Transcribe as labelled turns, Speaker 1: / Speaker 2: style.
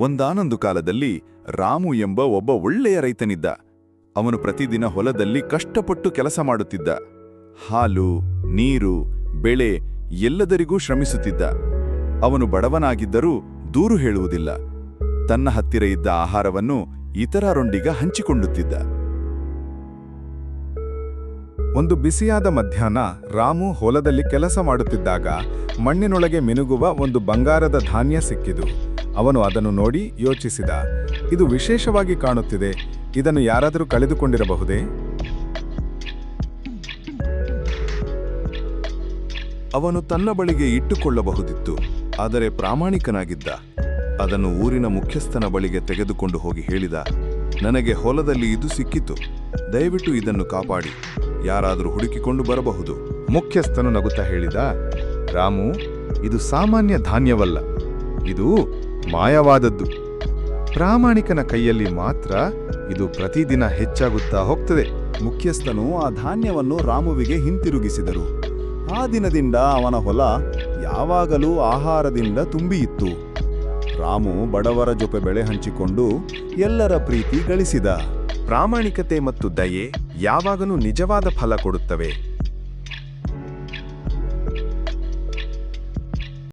Speaker 1: ಒಂದಾನೊಂದು ಕಾಲದಲ್ಲಿ ರಾಮು ಎಂಬ ಒಬ್ಬ ಒಳ್ಳೆಯ ರೈತನಿದ್ದ. ಅವನು ಪ್ರತಿದಿನ ಹೊಲದಲ್ಲಿ ಕಷ್ಟಪಟ್ಟು ಕೆಲಸ ಮಾಡುತ್ತಿದ್ದ. ಹಾಲು, ನೀರು, ಬೆಳೆ ಎಲ್ಲದರಿಗೂ ಶ್ರಮಿಸುತ್ತಿದ್ದ. ಅವನು ಬಡವನಾಗಿದ್ದರೂ ದೂರು ಹೇಳುವುದಿಲ್ಲ. ತನ್ನ ಹತ್ತಿರ ಇದ್ದ ಆಹಾರವನ್ನು ಇತರರೊಂದಿಗ ಹಂಚಿಕೊಳ್ಳುತ್ತಿದ್ದ.
Speaker 2: ಒಂದು ಬಿಸಿಯಾದ ಮಧ್ಯಾಹ್ನ ರಾಮು ಹೊಲದಲ್ಲಿ ಕೆಲಸ ಮಾಡುತ್ತಿದ್ದಾಗ ಮಣ್ಣಿನೊಳಗೆ ಮಿನುಗುವ ಒಂದು ಬಂಗಾರದ ಧಾನ್ಯ ಸಿಕ್ಕಿದು ಅವನು ಅದನ್ನು ನೋಡಿ ಯೋಚಿಸಿದ. ಇದು ವಿಶೇಷವಾಗಿ ಕಾಣುತ್ತಿದೆ. ಇದನ್ನು ಯಾರಾದರೂ ಕಳೆದುಕೊಂಡಿರಬಹುದೇ?
Speaker 1: ಅವನು ತನ್ನ ಬಳಿಗೆ ಇಟ್ಟುಕೊಳ್ಳಬಹುದಿತ್ತು. ಆದರೆ ಪ್ರಾಮಾಣಿಕನಾಗಿದ್ದ. ಅದನ್ನು ಊರಿನ ಮುಖ್ಯಸ್ಥನ ಬಳಿಗೆ ತೆಗೆದುಕೊಂಡು ಹೋಗಿ ಹೇಳಿದ. ನನಗೆ ಹೊಲದಲ್ಲಿ ಇದು ಸಿಕ್ಕಿತು. ದಯವಿಟ್ಟು ಇದನ್ನು ಕಾಪಾಡಿ. ಯಾರಾದರೂ ಹುಡುಕಿಕೊಂಡು ಬರಬಹುದು.
Speaker 2: ಮುಖ್ಯಸ್ಥನು ನಗುತ್ತಾ ಹೇಳಿದ, ರಾಮು, ಇದು ಸಾಮಾನ್ಯ ಧಾನ್ಯವಲ್ಲ. ಇದು ಮಾಯವಾದದ್ದು. ಪ್ರಾಮಾಣಿಕನ ಕೈಯಲ್ಲಿ ಮಾತ್ರ ಇದು ಪ್ರತಿದಿನ ಹೆಚ್ಚಾಗುತ್ತಾ ಹೋಗ್ತದೆ.
Speaker 3: ಮುಖ್ಯಸ್ಥನು ಆ ಧಾನ್ಯವನ್ನು ರಾಮುವಿಗೆ ಹಿಂತಿರುಗಿಸಿದರು. ಆ ದಿನದಿಂದ ಅವನ ಹೊಲ ಯಾವಾಗಲೂ ಆಹಾರದಿಂದ ತುಂಬಿಯಿತ್ತು. ರಾಮು ಬಡವರ ಜೊತೆ ಬೆಳೆ ಹಂಚಿಕೊಂಡು ಎಲ್ಲರ ಪ್ರೀತಿ ಗಳಿಸಿದ.
Speaker 2: ಪ್ರಾಮಾಣಿಕತೆ ಮತ್ತು ದಯೆ ಯಾವಾಗಲೂ ನಿಜವಾದ ಫಲ ಕೊಡುತ್ತವೆ.